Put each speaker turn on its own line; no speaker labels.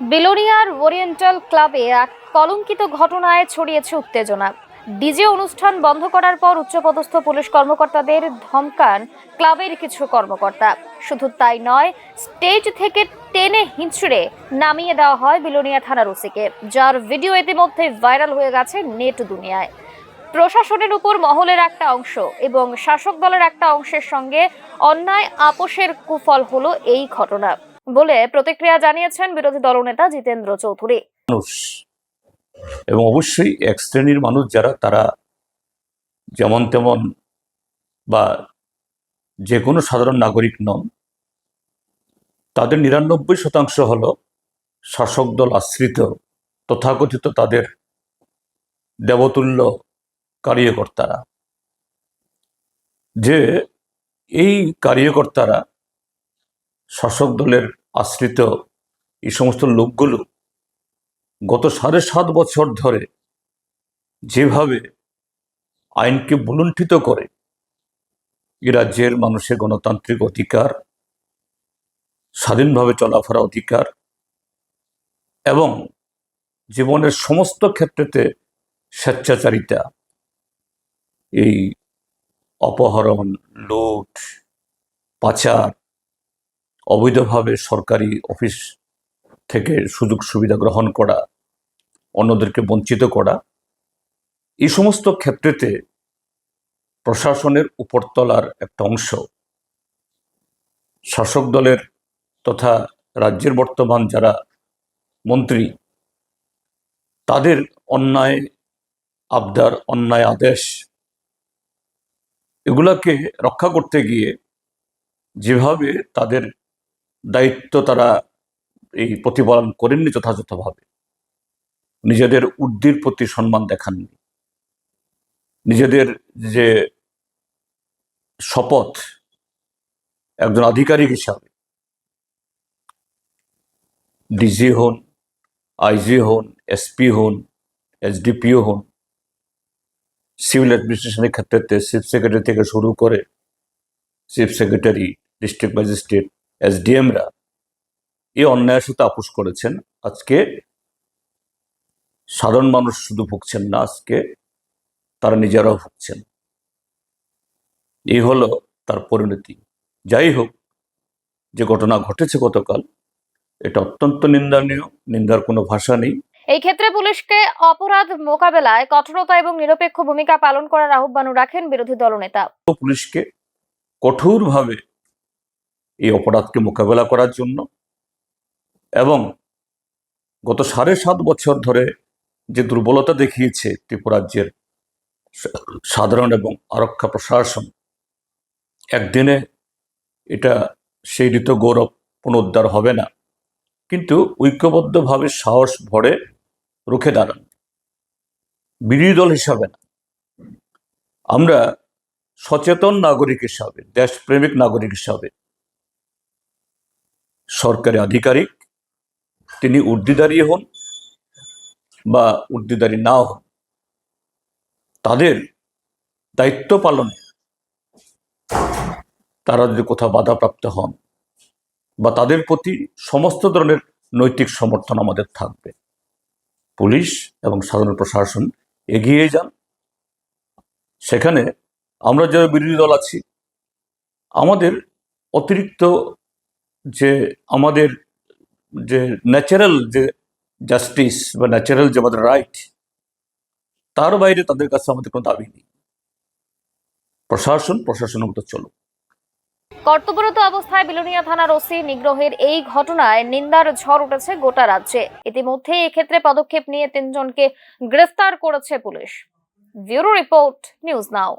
Billionaire oriental ক্লাবে এক কলঙ্কিত ঘটনায় ছড়িয়েছে উত্তেজনা। ডিজে অনুষ্ঠান বন্ধ করার পর উচ্চপদস্থ পুলিশ কর্মকর্তাদের ধমকান ক্লাবের কিছু কর্মকর্তা। শুধু তাই নয়, স্টেজ থেকে টেনে হিঁচড়ে নামিয়ে দেওয়া হয় বিলোনিয়া থানার ওসিকে, যার ভিডিও ইতিমধ্যে ভাইরাল হয়ে গেছে নেট দুনিয়ায়। প্রশাসনের উপর মহলের একটা অংশ এবং শাসক দলের একটা অংশের সঙ্গে অন্যায় আপোষের কুফল হলো এই ঘটনা। বলে প্রতিক্রিয়া জানিয়েছেন বিরোধী দলনেতা জিতেন্দ্র চৌধুরী।
মানুষ এবং অবশ্যই এক শ্রেণির মানুষ যারা, তারা যেমন তেমন বা যে কোনো সাধারণ নাগরিক নন, তাদের নিরানব্বই শতাংশ হল শাসক দল আশ্রিত, তথাকথিত তাদের দেবতুল্য কার্যকর্তারা। যে এই কার্যকর্তারা শাসক দলের আশ্রিত এই সমস্ত লোকগুলো গত সাড়ে সাত বছর ধরে যেভাবে আইনকে বুলুণ্ঠিত করে এ রাজ্যের মানুষের গণতান্ত্রিক অধিকার, স্বাধীনভাবে চলাফেরা অধিকার এবং জীবনের সমস্ত ক্ষেত্রেতে স্বেচ্ছাচারিতা, এই অপহরণ, লুট, পাচার অবৈধভাবে সরকারি অফিস থেকে সুযোগ সুবিধা গ্রহণ করা, অন্যদেরকে বঞ্চিত করা, এই সমস্ত ক্ষেত্রেতে প্রশাসনের উপরতলার একটা অংশ শাসক দলের তথা রাজ্যের বর্তমান যারা মন্ত্রী, তাদের অন্যায়, আবদার, অন্যায় আদেশ এগুলাকে রক্ষা করতে গিয়ে যেভাবে তাদের দায়িত্ব তারা এই প্রতিপালন করেননি যথাযথভাবে। নিজেদের উর্দির প্রতি সম্মান দেখাননি। নিজেদের যে শপথ একজন আধিকারিক হিসাবে, ডিজি হন, আইজি হন, এসপি হন, এসডিপিও হন, সিভিল অ্যাডমিনিস্ট্রেশনের ক্ষেত্রে চিফ সেক্রেটারি থেকে শুরু করে চিফ সেক্রেটারি, ডিস্ট্রিক্ট ম্যাজিস্ট্রেট এসডিএমরা এই অন্যায়ের সাথে আপোষ করেছেন। আজকে সাধারণ মানুষ শুধু ভুগছেন না আজকে তারা নিজেরাও ভুগছেন। এই হলো তার পরিণতি। যাই হোক যে ঘটনা ঘটেছে গতকাল এটা অত্যন্ত নিন্দনীয় নিন্দার কোনো ভাষা নেই।
এই ক্ষেত্রে পুলিশকে অপরাধ মোকাবেলায় কঠোরতা এবং নিরপেক্ষ ভূমিকা পালন করার আহ্বানও রাখেন বিরোধী দলনেতা।
পুলিশকে কঠোরভাবে এই অপরাধকে মোকাবেলা করার জন্য। এবং গত সাড়ে সাত বছর ধরে যে দুর্বলতা দেখিয়েছে ত্রিপুরাজ্যের সাধারণ এবং আরক্ষা প্রশাসন, একদিনে এটা সেই ঋত গৌরব পুনরুদ্ধার হবে না। কিন্তু ঐক্যবদ্ধভাবে সাহস ভরে রুখে দাঁড়ান। বিরোধী দল হিসাবে না। আমরা সচেতন নাগরিক হিসাবে, দেশপ্রেমিক নাগরিক হিসাবে সরকারি আধিকারিক, তিনি উর্দিদারি হন বা উর্দিদারি নাও হন, তাদের দায়িত্ব পালনে তারা যদি কোথাও বাধাপ্রাপ্ত হন বা তাদের প্রতি সমস্ত ধরনের নৈতিক সমর্থন আমাদের থাকবে। পুলিশ এবং সাধারণ প্রশাসন এগিয়ে যান। সেখানে আমরা যারা বিরোধী দল আছি, আমাদের অতিরিক্ত যে আমাদের যে ন্যাচারাল যে জাস্টিস বা ন্যাচারাল যে আমাদের রাইট তার বাইরে তাদের কাছে আমাদের কোনো দাবি নেই। প্রশাসন প্রশাসনের মতো চলো
কর্তব্যরত অবস্থায় বিলোনিয়া থানার ওসি নিগ্রহের এই ঘটনায় নিন্দার ঝড় উঠেছে গোটা রাজ্যে। ইতিমধ্যে এক্ষেত্রে পদক্ষেপ নিয়ে তিনজনকে গ্রেফতার করেছে police. Bureau report news now.